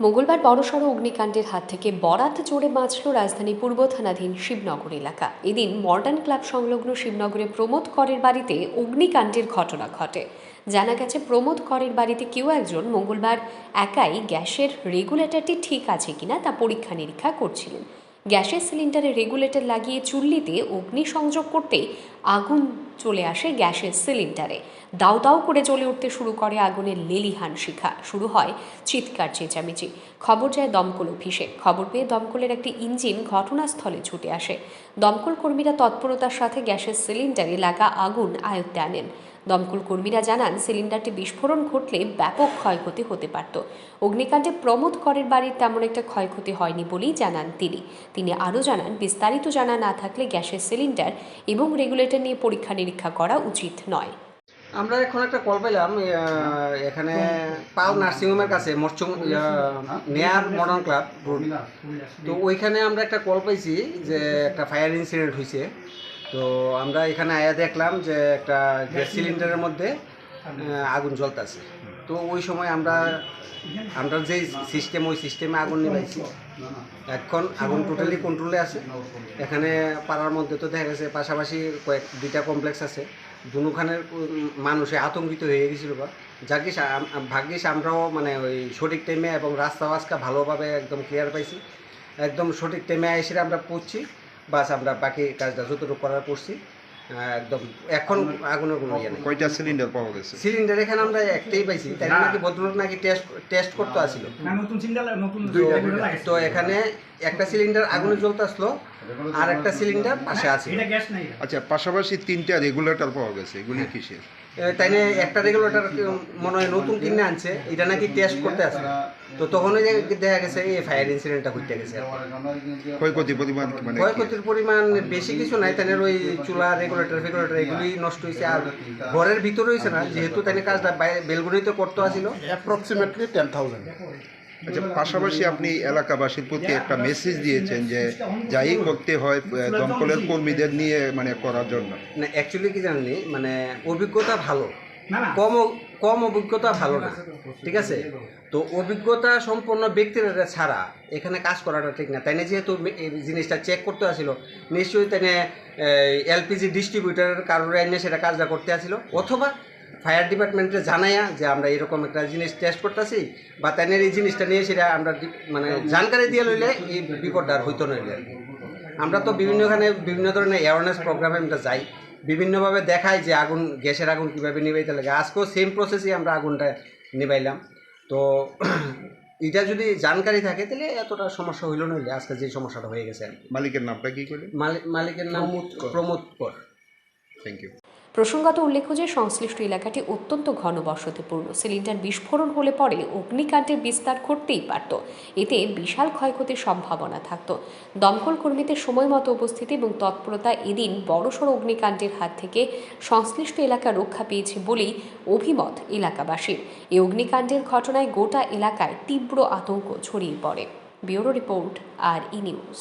মঙ্গলবার বড়সড় অগ্নিকাণ্ডের হাত থেকে বরাত জোরে বাঁচল রাজধানী পূর্ব থানাধীন শিবনগর এলাকা। এদিন মডার্ন ক্লাব সংলগ্ন শিবনগরে প্রমোদ করের বাড়িতে অগ্নিকাণ্ডের ঘটনা ঘটে। জানা গেছে, প্রমোদ করের বাড়িতে কেউ একজন মঙ্গলবার একাই গ্যাসের রেগুলেটরটি ঠিক আছে কিনা তা পরীক্ষা নিরীক্ষা করছিলেন। গ্যাসের সিলিন্ডারে রেগুলেটর লাগিয়ে চুল্লিতে অগ্নি সংযোগ করতেই আগুন চলে আসে গ্যাসের সিলিন্ডারে। দাউ দাউ করে জ্বলে উঠতে শুরু করে আগুনের লেলিহান শিখা। শুরু হয় চিৎকার, চেঁচামেচি। খবর যায় দমকল অফিসে। খবর পেয়ে দমকলের একটি ইঞ্জিন ঘটনাস্থলে ছুটে আসে। দমকল কর্মীরা তৎপরতার সাথে গ্যাসের সিলিন্ডারে লাগা আগুন আয়ত্তে আনেন। দমকল কর্মীরা জানান, সিলিন্ডারটি বিস্ফোরণ ঘটলে ব্যাপক ক্ষয়ক্ষতি হতে পারত। অগ্নিকাণ্ডে প্রমোদ করের বাড়ির তেমন একটা ক্ষয়ক্ষতি হয়নি বলেই জানান তিনি। তিনি আরও জানান, বিস্তারিত জানা না থাকলে গ্যাসের সিলিন্ডার এবং রেগুলেটর নিয়ে পরীক্ষা নিরীক্ষা করা উচিত নয়। আমরা এখন একটা কল পেলাম এখানে পাল নার্সিংহোমের কাছে মৎস্য নেয়ার মডার্ন ক্লাব তো ওইখানে আমরা একটা কল পাইছি যে একটা ফায়ার ইনসিডেন্ট হয়েছে তো আমরা এখানে আয়া দেখলাম যে একটা গ্যাস সিলিন্ডারের মধ্যে আগুন জ্বলতেছে। তো ওই সময় আমরা আমরা যে সিস্টেম ওই সিস্টেমে আগুন নিবাইছি এখন আগুন টোটালি কন্ট্রোলে আছে। এখানে পাড়ার মধ্যে তো দেখা গেছে, পাশাপাশি কয়েক, দুইটা কমপ্লেক্স আছে। দুখানের মানুষে আতঙ্কিত হয়ে গেছিল বা। যাকে ভাগ্যিস আমরাও মানে ওই সঠিক টাইমে এবং রাস্তা বাস্তা ভালোভাবে একদম ক্লিয়ার পাইছি। একদম সঠিক টাইমে এসে আমরা পড়ছি। বাস আমরা বাকি কাজটা যতটুকু করার করছি একদম এখন আগুনের কোনো ইয়ে নেই। কয়টা সিলিন্ডার পাওয়া গেছে? সিলিন্ডার এখানে আমরা একটাই পাইছি তাই নাকি ভদ্রলোক নাকি টেস্ট টেস্ট করতে আসিল। নতুন সিলিন্ডার নতুন তো- তো এখানে একটা সিলিন্ডার আগুনে জ্বলতে আসলো আর একটা সিলিন্ডার পাশে আছে। এটা গ্যাস নাই। আচ্ছা পাশাপাশি তিনটা রেগুলেটর পাওয়া গেছে এগুলি কিসের? তাই একটা রেগুলেটর মনে হয় নতুন কিনে আনছে এটা নাকি টেস্ট করতে আছে তো তখনই যে দেখা গেছে এই ফায়ার ইনসিডেন্টটা করতে গেছে ক্ষয়ক্ষতির পরিমাণ মানে? ক্ষয়ক্ষতির পরিমাণ বেশি কিছু নাই তাই ওই চুলা রেগুলেটর ফেগুলেটর এগুলি নষ্ট হয়েছে আর ঘরের ভিতরে হয়েছে না যেহেতু তাই কাজটা বেলগুনিতে বেলগুড়িতে করতে অ্যাপ্রক্সিমেটলি টেন 10,000. আচ্ছা পাশাপাশি আপনি এলাকাবাসীর প্রতি একটা মেসেজ দিয়েছেন যে যাই করতে হয় দমকলের কর্মীদের নিয়ে মানে করার জন্য। না অ্যাকচুয়ালি কি জানেননি মানে অভিজ্ঞতা ভালো। কম কম অভিজ্ঞতা ভালো না। ঠিক আছে? তো অভিজ্ঞতা সম্পন্ন ব্যক্তিরা ছাড়া এখানে কাজ করাটা ঠিক না। তাই না যেহেতু এই জিনিসটা চেক করতে আসছিল নিশ্চয়ই তাই এলপিজি ডিস্ট্রিবিউটারের কারণে এনে সেটা কাজটা করতে আসছিল অথবা ফায়ার ডিপার্টমেন্টে জানাইয়া যে আমরা এরকম একটা জিনিস টেস্ট করতেছি বা তাই এই জিনিসটা নিয়ে সেটা আমরা মানে জানকারি দিয়ে লইলে এই বিপদটা আর হইতো নইলে আর কি। আমরা তো বিভিন্নখানে বিভিন্ন ধরনের অ্যাওয়ারনেস প্রোগ্রামে আমরা যাই। বিভিন্নভাবে দেখাই যে আগুন গ্যাসের আগুন কীভাবে নিবাইতে লাগে। আজকেও সেম প্রসেসই আমরা আগুনটা নিবাইলাম। তো এটা যদি জানকারি থাকে তাহলে এতটা সমস্যা হইল নইলে আজকে যে সমস্যাটা হয়ে গেছে আর। মালিকের নামটা কি করলেন মালিক মালিকের নাম প্রমোদ কর। থ্যাংক ইউ প্রসঙ্গত উল্লেখ্য যে সংশ্লিষ্ট এলাকাটি অত্যন্ত ঘনবসতিপূর্ণ। সিলিন্ডার বিস্ফোরণ হলে পরে অগ্নিকাণ্ডের বিস্তার ঘটতেই পারত। এতে বিশাল ক্ষয়ক্ষতির সম্ভাবনা থাকত। দমকল কর্মীদের সময় মতো উপস্থিতি এবং তৎপরতা এদিন বড়সড় অগ্নিকাণ্ডের হাত থেকে সংশ্লিষ্ট এলাকা রক্ষা পেয়েছে বলেই অভিমত এলাকাবাসীর। এই অগ্নিকাণ্ডের ঘটনায় গোটা এলাকায় তীব্র আতঙ্ক ছড়িয়ে পড়ে। ব্যুরো রিপোর্ট, আর ই নিউজ।